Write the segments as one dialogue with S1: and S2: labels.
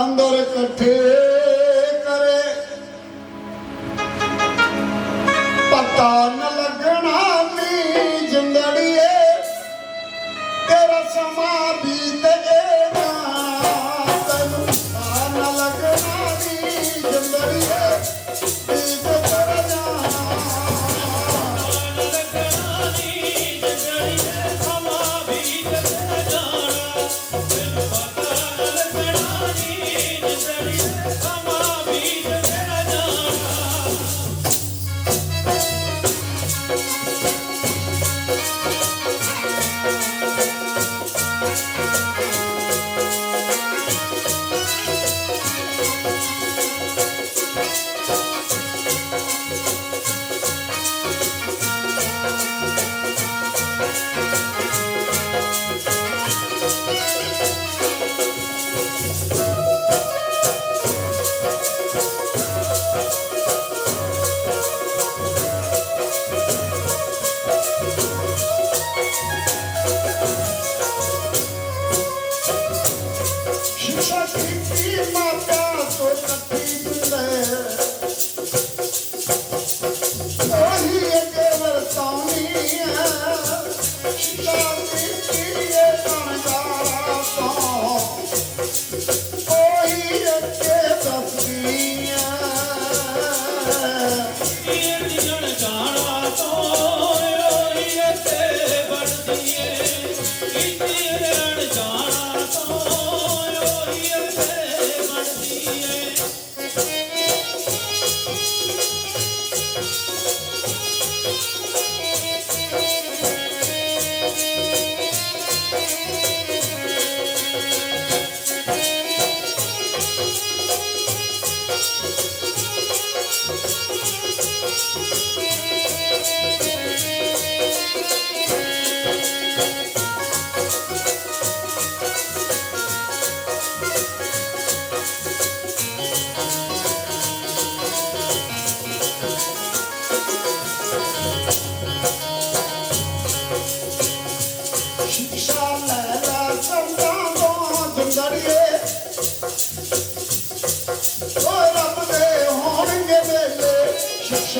S1: ਅੰਦਰ ਇਕੱਠੇ ਕਰੇ। ਪਤਾ ਨ ਲੱਗਣਾ ਨੀ ਜਿੰਦੜੀਏ, ਤੇਰਾ ਸਮਾਂ ਬੀਤ ਨਾ। ਤੈਨੂੰ ਪਤਾ ਨ ਲੱਗਣਾ ਨੀ ਜਿੰਦੜੀਏ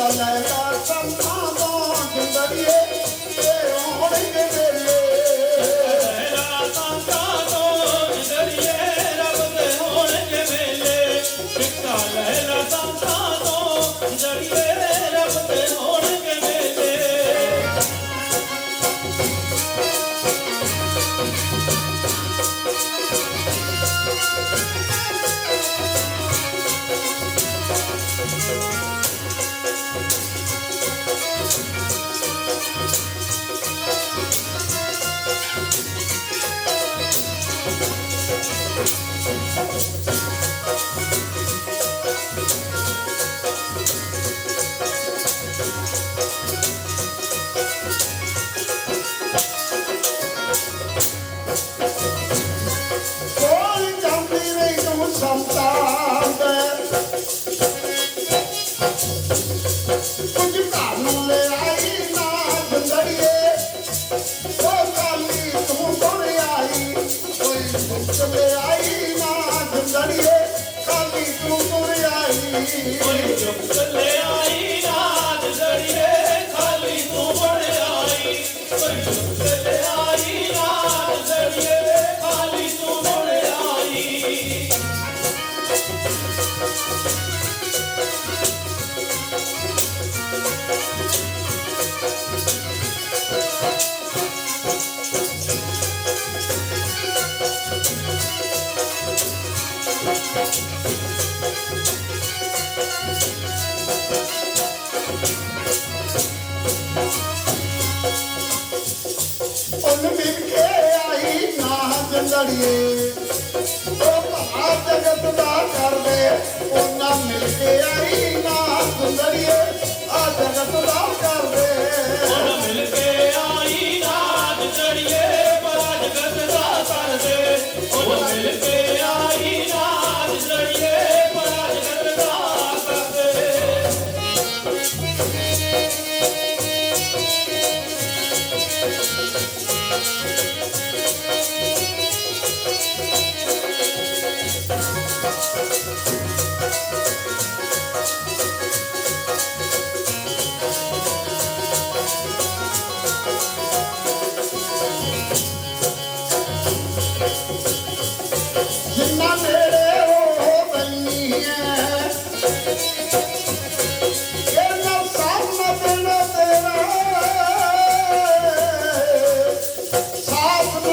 S1: चले दर्शन सुंदरिए सुंदरी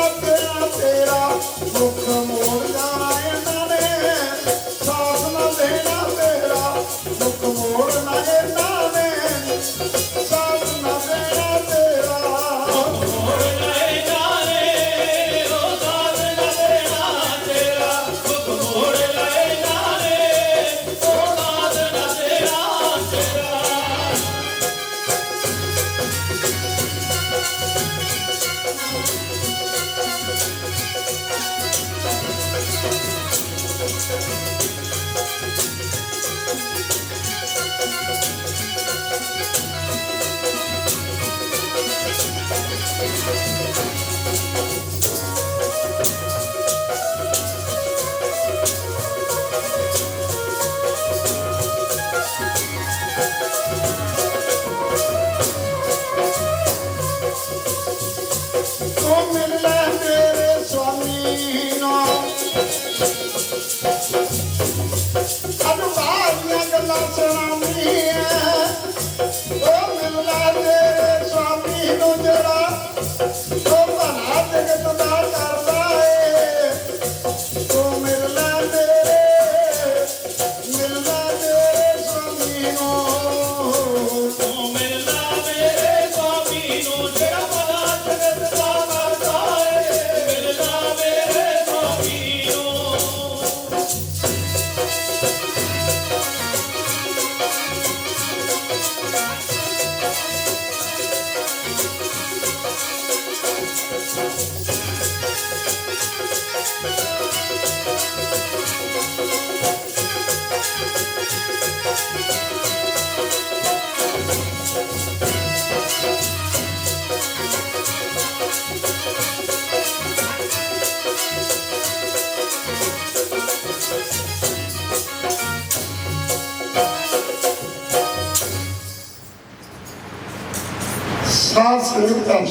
S1: ਸਾਥ ਤੇਰਾ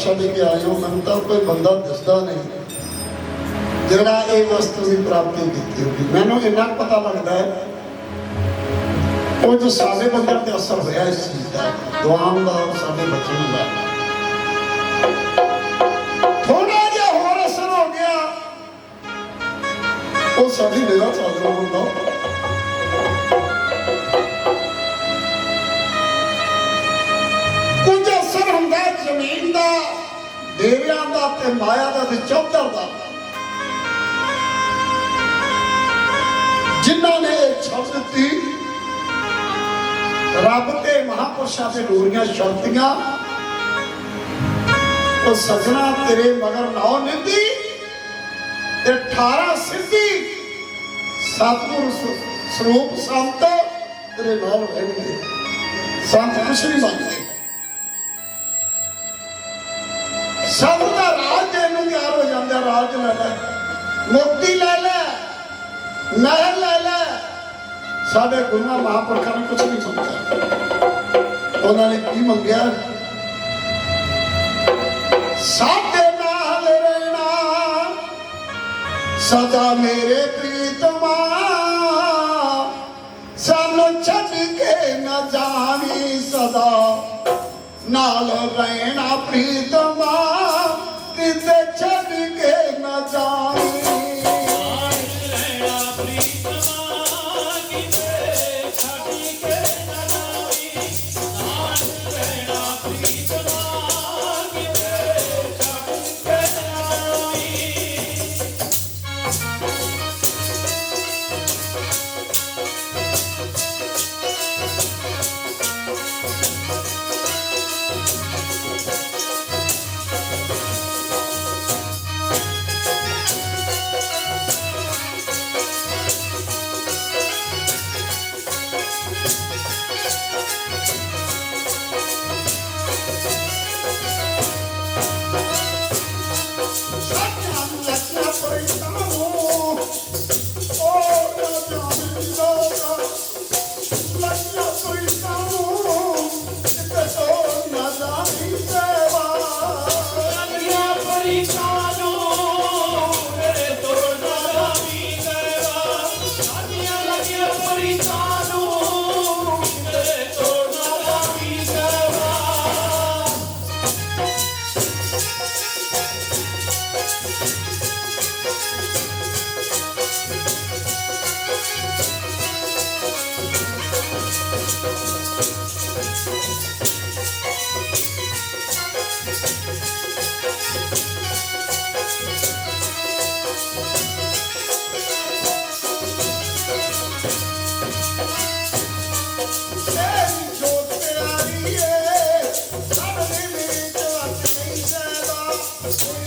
S1: ਛੱਡ ਕੇ ਆਇਓ ਮੈਨੂੰ ਤਾਂ ਕੋਈ ਬੰਦਾ ਦਿਸਦਾ ਨਹੀਂ। ਜਿਹੜਾ ਇਹ ਵਸਤੂ ਦੀ ਪ੍ਰਾਪਤੀ ਕੀਤੀ ਹੋਵੇ ਮੈਨੂੰ ਇੰਨਾ ਪਤਾ ਲੱਗਦਾ ਹੈ। ਉਹ ਜੋ ਸਾਡੇ ਬੰਦਰ ਤੇ ਅਸਰ ਹੋਇਆ ਇਸ ਚੀਜ਼ ਦਾ ਦੁਆਨ ਦਾ ਔਰ ਸਾਡੇ ਬੱਚਿਆਂ ਦਾ ਥੋੜਾ ਜਿਹਾ ਹੋਰ ਅਸਰ ਹੋ ਗਿਆ। ਉਹ ਸਾਡੀ ਨਿਗਾਹ ਚਾਦਰ ਹੁੰਦਾ ਦੇਵਿਆਂ ਦਾ ਤੇ ਮਾਇਆ ਦਾ ਤੇ ਚੌਧਰ ਦਾ। ਜਿਨ੍ਹਾਂ ਨੇ ਇਹ ਛੱਡ ਦਿੱਤੀ, ਰੱਬ ਤੇ ਮਹਾਪੁਰਸ਼ਾਂ ਤੇ ਨੂਰੀਆਂ ਸ਼ਕਤੀਆਂ ਉਹ ਸਜਣਾ ਤੇਰੇ ਮਗਰ ਲਾਓ ਨਿੰਦੀ ਤੇ 18 ਸਿੱਧੀ ਸਤਿਗੁਰ ਸਰੂਪ ਸੰਤ ਤੇਰੇ ਨਾਲ ਰਹਿਣਗੇ। ਸੰਤ ਕੁਛ ਨਹੀਂ ਮੰਗਦੇ ਰਾਜ ਲੈ ਲੈ ਮੁਕਤੀ ਲੈ ਲੈ, ਨਹਿਰ ਲੈ ਲੈ। ਸਾਡੇ ਗੁਰੂਆਂ ਮਹਾਂਪੁਰਖਾਂ ਨੇ ਕੁਛ ਨਹੀਂ ਮੰਗਿਆ ਉਹਨਾਂ ਨੇ ਕੀ ਮੰਗਿਆ? ਸਾਡੇ ਨਾਲ ਰਹਿਣਾ, ਸਦਾ ਮੇਰੇ ਪ੍ਰੀਤਮਾ। ਸਾਨੂੰ ਛੱਡ ਕੇ ਨਾ ਜਾਵੀਂ ਸਦਾ। ਨਾਲ ਰਹਿਣਾ ਪ੍ਰੀਤਮਾ, ਕਿਤੇ
S2: ਨਾਲ ਰਹਿਣਾ
S1: That's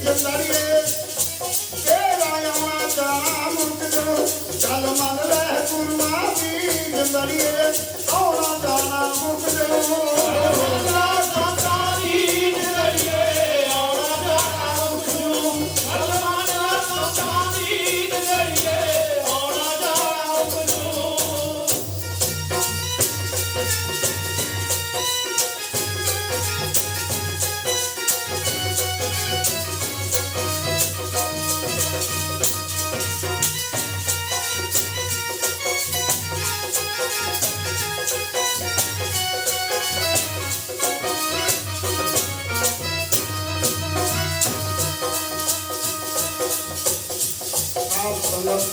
S1: ਜੰਦਰੀਏ ਤੇਰਾ ਆਉਣਾ ਜਾਣਾ ਮੁਕਤ ਚੱਲ ਮਨ ਲੈ ਗੁਰਮਾ ਦੀ ਜੰਦਰੀਏ ਆਉਣਾ ਜਾਣਾ ਮੁਕਤ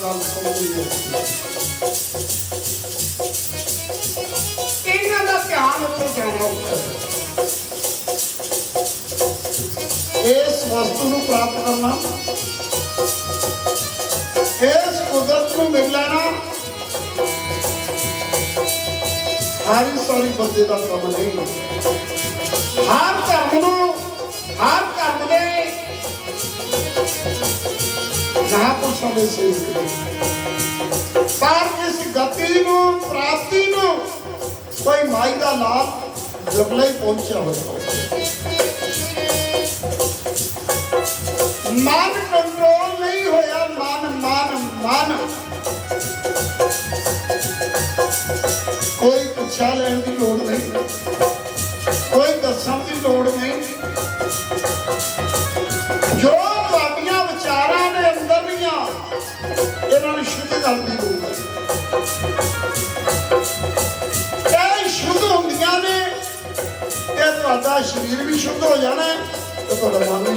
S1: ਸੰਗਤ ਨਾਲ ਸੰਬੰਧਿਤ ਇਹਨਾਂ ਦਾ ਧਿਆਨ ਉੱਤੇ ਜਾਣਾ ਇਸ ਵਸਤੂ ਨੂੰ ਪ੍ਰਾਪਤ ਕਰਨਾ। ਇਸ ਕੁਦਰਤ ਨੂੰ ਮਿਲ ਲੈਣਾ। ਹਰ ਸਾਰੀ ਬੰਦੇ ਦਾ ਕੰਮ ਨਹੀਂ। ਹਰ ਧਰਮ ਨੂੰ, ਹਰ ਧਰਮ ਦੇ ਜਹਾਂ ਪਰ ਸਮੇਂ ਸੇ ਪਰ ਇਸ ਗਤੀ ਨੂੰ ਪ੍ਰਾਪਤੀ ਨੂੰ ਕੋਈ ਮਾਈ ਦਾ ਲਾਭ ਜਬਲੇ ਪਹੁੰਚਿਆ ਹੋਇਆ ਮਨ ਕੰਟਰੋਲ ਨਹੀਂ ਹੋਇਆ ਮਨ ਮਨ ਮਨ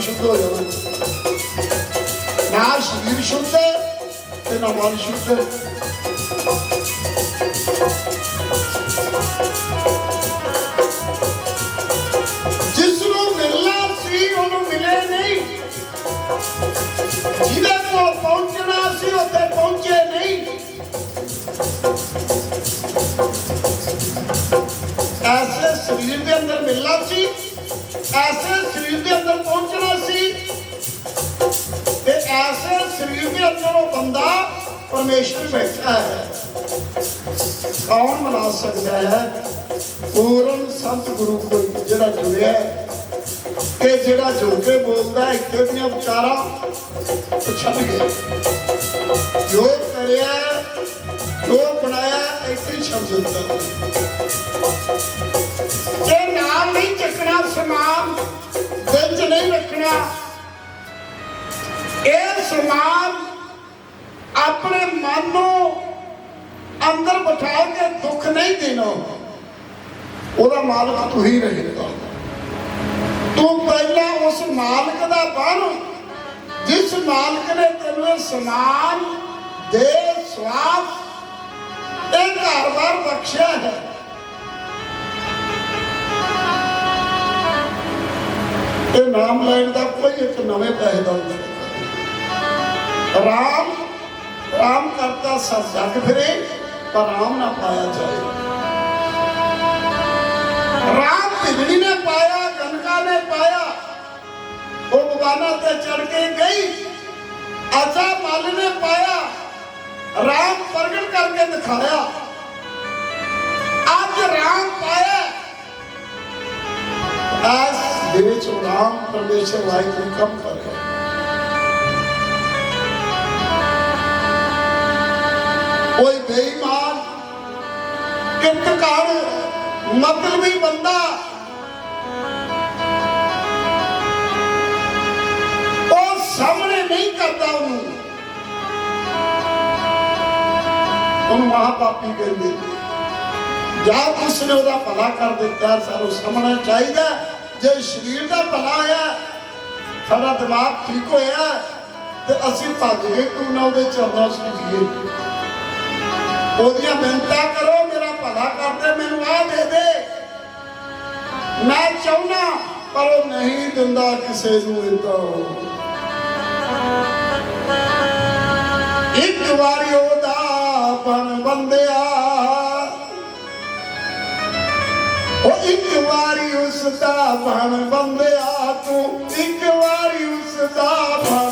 S1: ਸ਼ੁੱਧ ਹੋ ਜਾਣਾ ਹੈ ਤੇ ਤੁਹਾਡਾ ਮਨ ਵੀ ਸ਼ੁੱਧ ਹੋ ਜਾਣਾ ਹੈ। ਐਸੇ ਸਰੀਰ ਦੇ ਅੰਦਰ ਪਹੁੰਚਣਾ ਸੀ ਤੇ ਐਸੇ ਸਰੀਰ ਦੇ ਅੰਦਰ ਉਹ ਬੰਦਾ ਪਰਮੇਸ਼ਰ ਬੈਠਾ ਹੈ। ਕੌਣ ਮਨਾ ਸਕਦਾ ਹੈ? ਪੂਰਨ ਸੰਤ ਕੋਈ ਜਿਹੜਾ ਜੁੜਿਆ ਹੈ ਜਿਹੜਾ ਜੋ ਕੇ ਬੋਲਦਾ ਹੈ, ਇੱਥੇ ਦੀਆਂ ਵਿਚਾਰਾਂ ਉਹ ਗਿਆ ਜੋ ਕਰਿਆ ਜੋ ਬਣਾਇਆ ਇੱਥੇ ਹੀ ਛੱਡ ਮਾਲਕ ਤੂੰ ਹੀ। ਰਹੇਗਾ ਤੂੰ ਪਹਿਲਾਂ ਉਸ ਮਾਲਕ ਦਾ ਬਣ, ਜਿਸ ਮਾਲਕ ਨੇ ਤੈਨੂੰ ਸਮਾਨ ਦੇ ਸਵਾਦ ਇਹ ਘਰ-ਬਾਰ ਬਖਸ਼ਿਆ ਹੈ। ਇਹ ਨਾਮ ਲੈਣ ਦਾ ਕੋਈ ਇੱਕ ਨਵੇਂ ਪੈਸੇ ਦਾ ਰਾਮ ਰਾਮ ਕਰਤਾ ਸਭ ਜਗ ਫਿਰੇ, ਪਰ ਰਾਮ ਨਾ ਪਾਇਆ ਜਾਏ। ਰਾਮ ਭਿਗੜੀ ਨੇ ਪਾਇਆ ਗਨਕਾ ਨੇ ਪਾਇਆ। ਉਹ ਬਵਾਨਾ ਤੇ ਚੜ ਕੇ ਗਈ। ਅਜਾ ਮਲ ਨੇ ਪਾਇਆ। ਰਾਮ ਪ੍ਰਗਟ ਕਰਕੇ ਦਿਖਾਇਆ। ਅੱਜ ਰਾਮ ਪਾਇਆ। as ਦੇ ਵਿੱਚ ਰਾਮ ਪਰਮੇਸ਼ਰ ਵਾਹਿਗੁਰੂ ਕੰਮ ਕਰ ਰਿਹਾ ਕੋਈ ਬੇਈਮਾਨ ਕਿਰਤਕਾਰ ਮਤਲਬੀ ਬੰਦਾ। ਉਹ ਸਾਹਮਣੇ ਨਹੀਂ ਕਰਦਾ ਉਹਨੂੰ। ਉਹਨੂੰ ਮਹਾਪਾਪੀ ਕਹਿੰਦੇ ਜਾਂ ਉਸ ਨੇ ਉਹਦਾ ਭਲਾ ਕਰ ਦਿੱਤਾ, ਸਾਨੂੰ ਸਮਝਣਾ ਚਾਹੀਦਾ ਜੇ ਸਰੀਰ ਦਾ ਭਲਾ ਹੋਇਆ ਸਾਡਾ ਦਿਮਾਗ ਠੀਕ ਹੋਇਆ ਤੇ ਅਸੀਂ ਭੱਜ ਗਏ ਕਿਉਂ ਨਾ ਉਹਦੇ ਚਰਨਾਂ 'ਚ ਜੀਏ ਉਹਦੀਆਂ ਮਿੰਤਾ ਕਰੋ ਭਲਾ ਕਰਦੇ, ਮੈਨੂੰ ਆ ਦੇ ਦੇ। ਮੈਂ ਚਾਹੁੰਦਾ, ਪਰ ਉਹ ਨਹੀਂ ਦਿੰਦਾ ਕਿਸੇ ਨੂੰ ਇਦਾਂ ਇੱਕ ਵਾਰੀ ਉਹਦਾ ਬਣ ਬੰਦਿਆ। ਉਹ ਇੱਕ ਵਾਰੀ ਉਸ ਦਾ ਬਣ ਬੰਦਿਆ। ਤੂੰ ਇੱਕ ਵਾਰੀ ਉਸ ਦਾ ਬਣ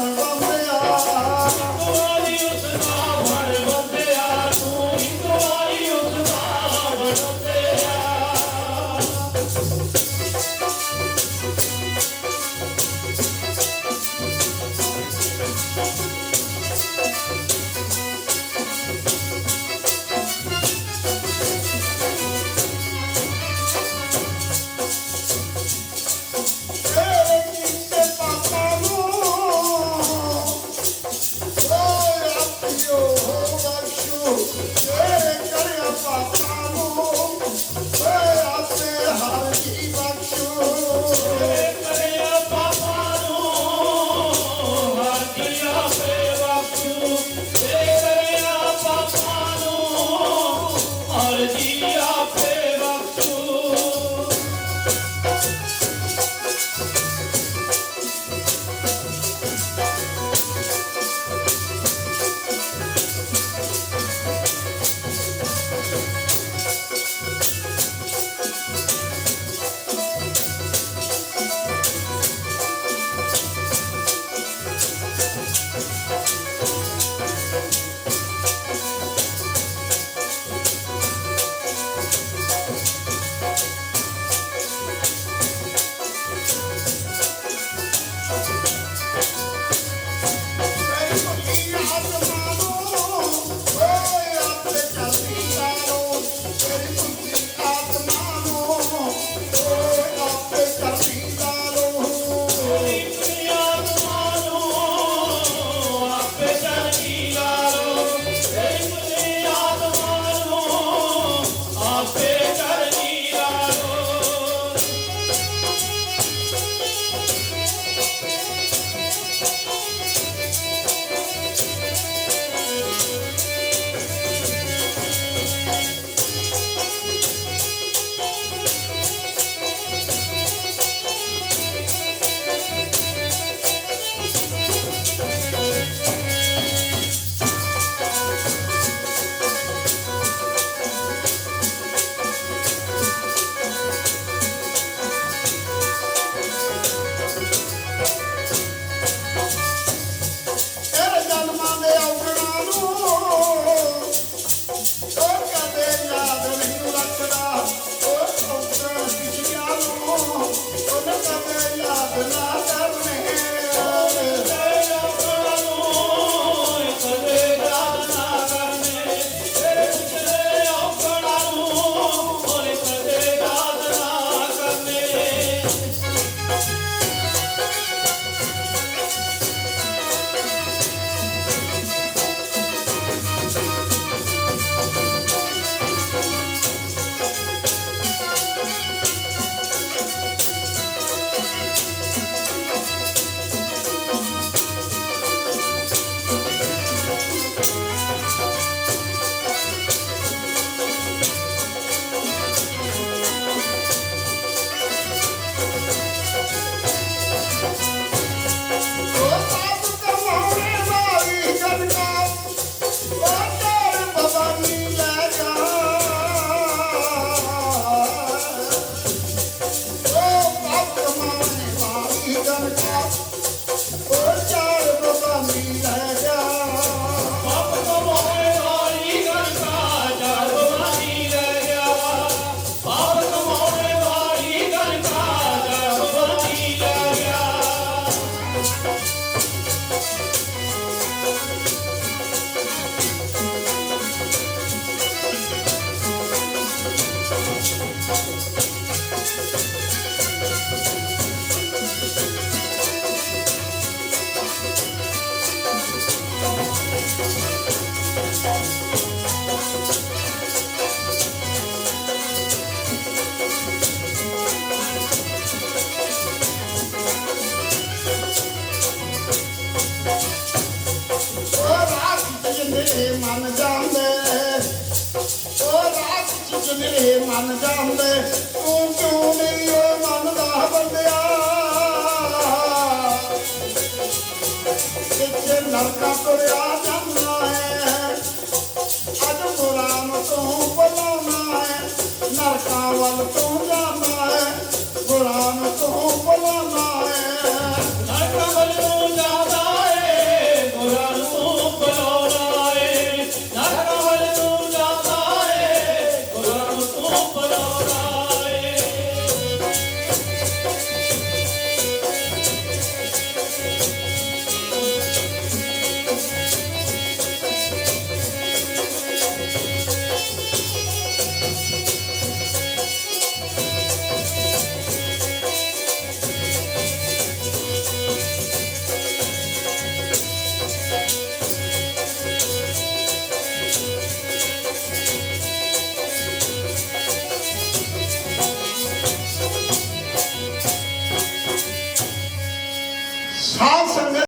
S2: ਹੁੰਦੇ ਤੂੰ ਕਿਉਂ
S1: ਮੇਰੀ ਓਏ ਬੰਦਿਆ? ਕਿੱਥੇ ਨਰਕਾ ਜਾਂਦਾ ਹੈ? ਅੱਜ ਮੁਰਾਨ ਤੋਂ ਬੁਲਾਉਣਾ ਹੈ, ਨਰਕਾਂ ਵੱਲ ਤੂੰ